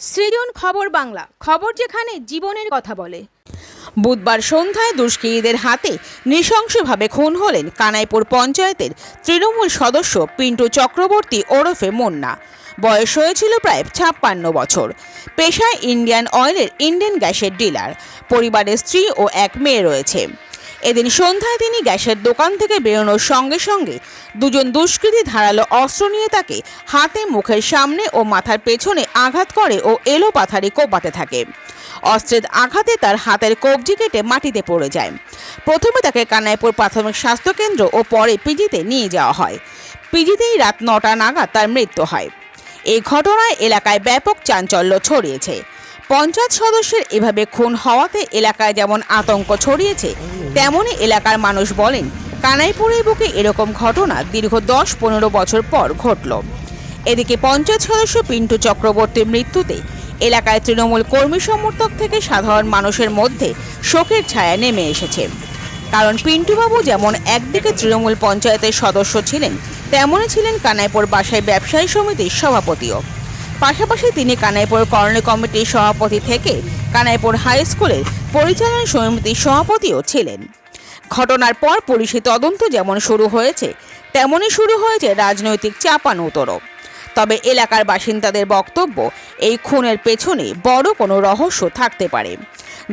সৃজন খবর বাংলা, খবর যেখানে জীবনের কথা বলে। বুধবার সন্ধ্যায় দুষ্কৃতীদের হাতে নৃশংসভাবে খুন হলেন কানাইপুর পঞ্চায়েতের তৃণমূল সদস্য পিন্টু চক্রবর্তী ওরফে মুন্না। বয়স হয়েছিল প্রায় ছাপ্পান্ন বছর। পেশায় ইন্ডিয়ান অয়েলের ইন্ডিয়ান গ্যাসের ডিলার। পরিবারের স্ত্রী ও এক মেয়ে রয়েছে। এদিন সন্ধ্যায় তিনি গ্যাসের দোকান থেকে বেরোনোর সঙ্গে সঙ্গে দুজন দুষ্কৃতী ধারালো অস্ত্র নিয়ে তাকে হাতে, মুখের সামনে ও মাথার পেছনে আঘাত করে ও এলো পাথারি কোপাতে থাকে। অস্ত্রের আঘাতে তার হাতের কবজি কেটে মাটিতে পড়ে যায়। প্রথমে তাকে কানাইপুর প্রাথমিক স্বাস্থ্যকেন্দ্র ও পরে পিজিতে নিয়ে যাওয়া হয়। পিজিতেই রাত নটা নাগাদ তার মৃত্যু হয়। এই ঘটনায় এলাকায় ব্যাপক চাঞ্চল্য ছড়িয়েছে। পঞ্চায়েত সদস্যের এভাবে খুন হওয়াতে এলাকায় যেমন আতঙ্ক ছড়িয়েছে তেমনই এলাকার মানুষ বলেন, কানাইপুরের বুকে এরকম ঘটনা দীর্ঘ দশ পনেরো বছর পর ঘটল। এদিকে পঞ্চায়েত সদস্য পিন্টু চক্রবর্তীর মৃত্যুতে এলাকায় তৃণমূল কর্মী সমর্থক থেকে সাধারণ মানুষের মধ্যে শোকের ছায়া নেমে এসেছে। কারণ পিন্টুবাবু যেমন একদিকে তৃণমূল পঞ্চায়েতের সদস্য ছিলেন, তেমনই ছিলেন কানাইপুর বাসায় ব্যবসায়ী সমিতির সভাপতিও। পাশাপাশি তিনি কানাইপুর কর্ণী কমিটির সভাপতি থেকে কানাইপুর হাই স্কুলের পরিচালনা সমিতির সভাপতিও ছিলেন। ঘটনার পর পুলিশি তদন্ত যেমন শুরু হয়েছে, তেমনই শুরু হয়েছে রাজনৈতিক চাপানুতরও তবে এলাকার বাসিন্দাদের বক্তব্য, এই খুনের পেছনে বড় কোনো রহস্য থাকতে পারে,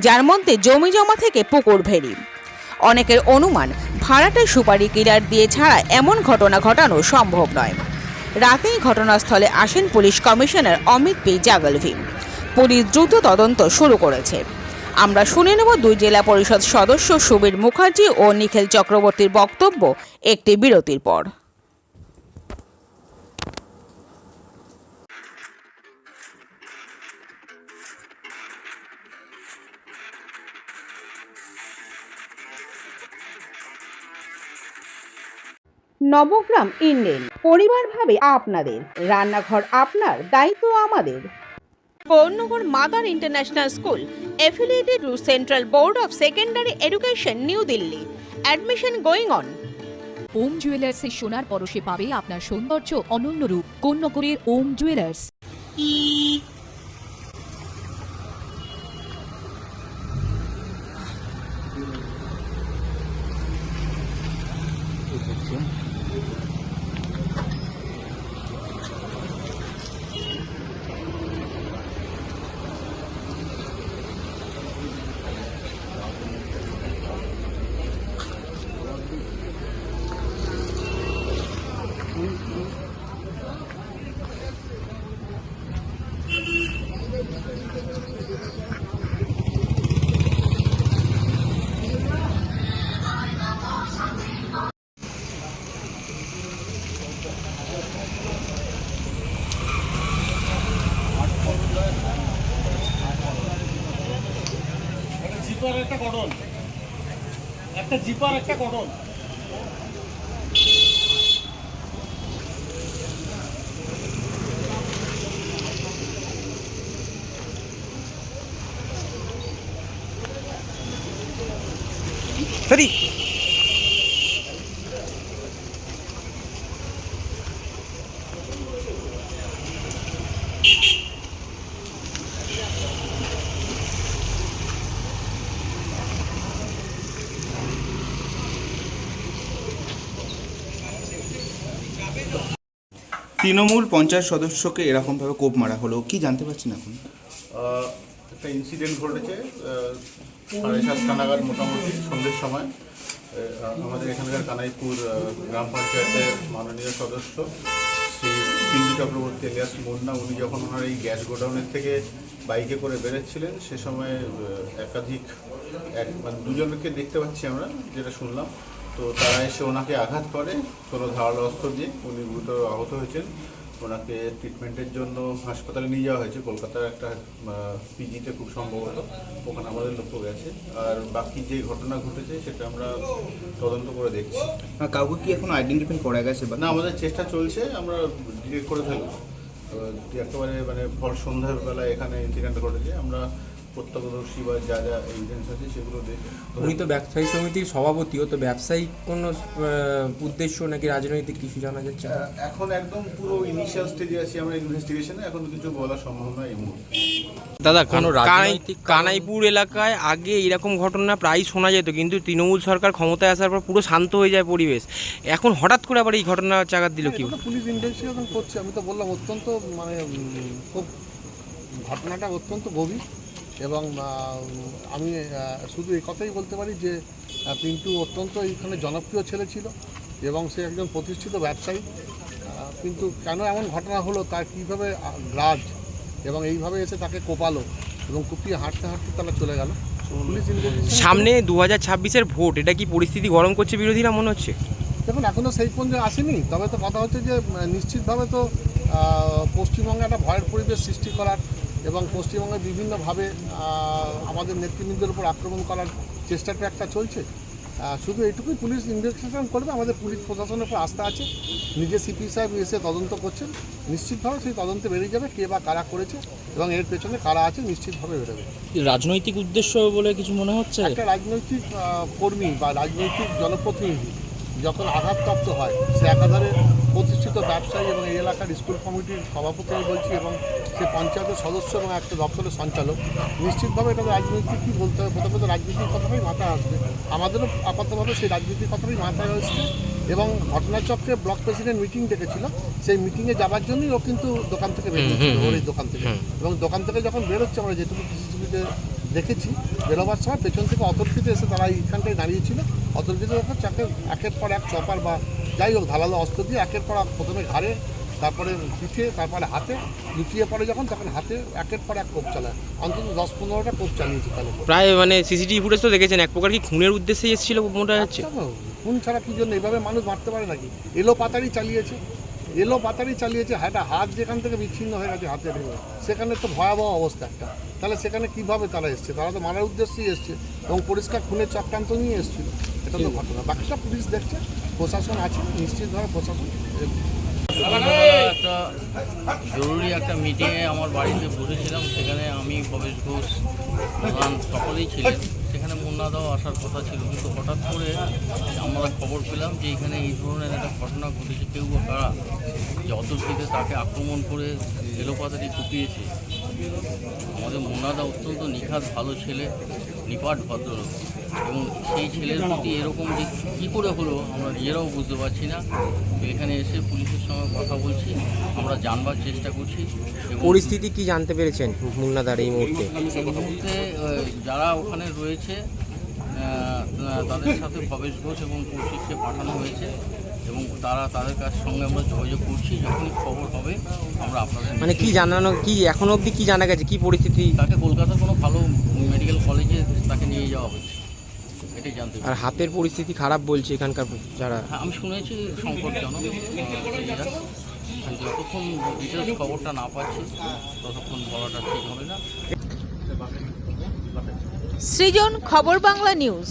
যার মধ্যে জমি জমা থেকে পুকুর ভেরি। অনেকের অনুমান, ভাড়াটে সুপারি কিলার দিয়ে ছাড়া এমন ঘটনা ঘটানো সম্ভব নয়। রাতেই ঘটনাস্থলে আসেন police commissioner Amit P Jaglavi. Police দ্রুত তদন্ত শুরু করেছে। আমরা শুনে নেব দুই জেলা পরিষদ সদস্য সুবীর মুখার্জি ও নিখিল চক্রবর্তীর বক্তব্য একটি বিরতির পর। নবগ্রাম ইন্ডেন পরিবার ভাবে আপনাদের। রান্নাঘর আপনার, দায়িত্ব আমাদের। Gouranagar mother international school affiliated to central board of secondary education new Delhi admission going on Om জুয়েলার্সের সোনার পরশে পাবে আপনার সৌন্দর্য অনন্য রূপ। কোন্নগরের ওম জুয়েলার্স একটা জিপার একটা কটন একটা জিপার একটা কটন সরি তৃণমূল পঞ্চায়েত সদস্যকে এরকমভাবে কোপ মারা হলো, কি জানতে পারছেন এখন? একটা ইনসিডেন্ট ঘটেছে সাড়ে সাতটা নাগাদ মোটামুটি সন্ধ্যের সময়। আমাদের এখানকার কানাইপুর গ্রাম পঞ্চায়েতের মাননীয় সদস্য, শ্রী পিন্টু চক্রবর্তী এলিয়াস মুন্না, উনি যখন ওনার এই গ্যাস গোডাউনের থেকে বাইকে করে বেরোচ্ছিলেন, সে সময় একাধিক এক মানে দুজনকে দেখতে পাচ্ছি আমরা, যেটা শুনলাম। তো তারা এসে ওনাকে আঘাত করে কোনো ধারালো অস্ত্র দিয়ে উনি গুরুতর আহত হয়েছেন। ওনাকে ট্রিটমেন্টের জন্য হাসপাতালে নিয়ে যাওয়া হয়েছে। কলকাতার একটা পিজিতে খুব সম্ভবত। ওখানে আমাদের লক্ষ্য গেছে। আর বাকি যে ঘটনা ঘটেছে সেটা আমরা তদন্ত করে দেখছি। কাউকে কি এখন আইডেন্টিফাই করা গেছে না আমাদের চেষ্টা চলছে আমরা ডিটেক্ট করে ফেলব আহ, একেবারে মানে ভর সন্ধ্যার বেলায় এখানে ইনসিডেন্ট ঘটেছে। আমরা প্রত্যক্ষদর্শী বা যা যা এভিডেন্স আছে সেগুলো দেখে উনি তো ব্যবসায়ী সমিতির সভাপতিও তো ব্যবসায়িক কোনো উদ্দেশ্য নাকি রাজনৈতিক কিছু জানা যাচ্ছে? এখন একদম পুরো ইনিশিয়াল স্টেজে আছি আমরা ইনভেস্টিগেশনে এখন কিছু বলা সম্ভব নয় এই মুহূর্তে। দাদা কোনো রাজনৈতিক কানাইপুর এলাকায় আগে এরকম ঘটনা প্রায় শোনা যেত কিন্তু তৃণমূল সরকার ক্ষমতায় আসার পর পুরো শান্ত হয়ে যায় পরিবেশ। এখন হঠাৎ করে আবার এই ঘটনা চাকাত দিল কি পুলিশ ইনভেস্টিগেশন করছে আমি তো বললাম অত্যন্ত মানে খুব ঘটনাটা অত্যন্ত গভীর। এবং আমি শুধু এই কথাই বলতে পারি যে পিন্টু অত্যন্ত এখানে জনপ্রিয় ছেলে ছিল এবং সে একজন প্রতিষ্ঠিত ব্যবসায়ী। কিন্তু কেন এমন ঘটনা হলো তার কীভাবে গ্রাজ এবং এইভাবে এসে তাকে কোপালো এবং কুপিয়ে হাঁটতে হাঁটতে তারা চলে গেল। সামনে দু হাজার ছাব্বিশের ভোট এটা কি পরিস্থিতি গরম করছে বিরোধীরা মনে হচ্ছে? দেখুন এখনও সেই পর্যন্ত আসেনি। তবে তো কথা হচ্ছে যে নিশ্চিতভাবে তো পশ্চিমবঙ্গে একটা ভয়ের পরিবেশ সৃষ্টি করার এবং পশ্চিমবঙ্গে বিভিন্নভাবে আমাদের নেতৃবৃন্দের উপর আক্রমণ করার চেষ্টাটা একটা চলছে। শুধু এইটুকুই পুলিশ ইনভেস্টিগেশন করবে আমাদের পুলিশ প্রশাসনের উপর আস্থা আছে। নিজে সিপি সাহেব এসে তদন্ত করছেন নিশ্চিতভাবে সেই তদন্তে বেরিয়ে যাবে কে বা কারা করেছে এবং এর পেছনে কারা আছে নিশ্চিতভাবে বেরোবে। রাজনৈতিক উদ্দেশ্য বলে কিছু মনে হচ্ছে? একটা রাজনৈতিক কর্মী বা রাজনৈতিক জনপ্রতিনিধি যখন আঘাতপ্রাপ্ত হয় সে একাধারে ব্যবসায়ী এবং এই এলাকার স্কুল কমিটির সভাপতি আমি বলছি এবং সে পঞ্চায়েতের সদস্য এবং একটা দপ্তরের সঞ্চালক নিশ্চিতভাবে এটা রাজনৈতিক কী বলতে হবে প্রথমে তো রাজনীতির কথাটাই মাথায় আসবে। আমাদেরও আপাতভাবে সেই রাজনীতির কথাটাই মাথায় আসবে এবং ঘটনাচক্রে ব্লক প্রেসিডেন্ট মিটিং ডেকেছিল সেই মিটিংয়ে যাওয়ার জন্যই ও কিন্তু দোকান থেকে বেরিয়েছিল ওর এই দোকান থেকে। এবং দোকান থেকে যখন বেরোচ্ছে আমরা যেটুকু সিসিটিভিতে দেখেছি বেরোবার সময় পেছন থেকে অতর্কিতে এসে তারা এইখানটায় দাঁড়িয়েছিল। অতর্কিত চাকে একের পর এক চপার বা যাই হোক ধারালো অস্ত্র দিয়ে একের পর প্রথমে ঘাড়ে তারপরে পিঠে তারপরে হাতে লুটিয়ে পড়ে যখন তখন হাতে একের পর এক কোপ চালায়। অন্তত দশ পনেরোটা কোপ চালিয়েছে তাহলে প্রায় মানে সিসিটিভি ফুটেজ তো দেখেছেন এক প্রকার কি খুনের উদ্দেশ্যে এসেছিল মনে হচ্ছে? আচ্ছা, খুন ছাড়া কি জন্য? এভাবে মানুষ মারতে পারে নাকি? এলো পাতারি চালিয়েছে। এলো পাতারি চালিয়েছে একটা হাত যেখান থেকে বিচ্ছিন্ন হয়ে গেছে হাতে সেখানে তো ভয়াবহ অবস্থা একটা। তাহলে সেখানে কীভাবে তারা এসছে? তারা তো মারার উদ্দেশ্যেই এসছে এবং পরিষ্কার খুনের চক্রান্ত নিয়ে এসেছিল। এটা তো ঘটনা। পুলিশ দেখছে, প্রশাসন আছে নিশ্চিতভাবে প্রশাসন। একটা জরুরি একটা মিটিংয়ে আমার বাড়িতে বসেছিলাম, সেখানে আমি ভবেশ ঘোষ প্রধান সকলেই ছিলেন। সেখানে মুন্নাদাও আসার কথা ছিল, কিন্তু হঠাৎ করে আমরা খবর পেলাম যে এখানে এই ধরনের একটা ঘটনা ঘটেছে, কেউ বা কারা। যে অতর্কিতে তাকে আক্রমণ করে এলোপাতারি কুপিয়েছে। আমাদের মুন্নাদা অত্যন্ত নিখাত ভালো ছেলে। নিপাট ভদ্রলোক এবং সেই ছেলের প্রতি এরকম যে কী করে হলো আমরা নিজেরাও বুঝতে পারছি না। এখানে এসে পুলিশের সঙ্গে কথা বলছি আমরা জানবার চেষ্টা করছি পরিস্থিতি কি জানতে পেরেছেন মুন্নাদার এই মুহূর্তে? এই মুহূর্তে যারা ওখানে রয়েছে তাদের সাথে ভবেশ ঘোষ এবং কৌশিককে পাঠানো হয়েছে। এবং তারা তাদের কাছ সঙ্গে আমরা যোগাযোগ করছি যখনই খবর হবে আমরা আপনাদের মানে কি জানানো কি এখনও অবধি কি জানা গেছে? কি পরিস্থিতি? তাকে কলকাতার কোনো ভালো মেডিকেল কলেজে তাকে নিয়ে যাওয়া হচ্ছে এটাই জানতে আর হাতের পরিস্থিতি খারাপ বলছে এখানকার যারা। হ্যাঁ আমি শুনেছি সংকটজনক যতক্ষণ ডিটেলস খবরটা না পাচ্ছি ততক্ষণ বলাটা ঠিক হবে না। সৃজন খবর বাংলা নিউজ।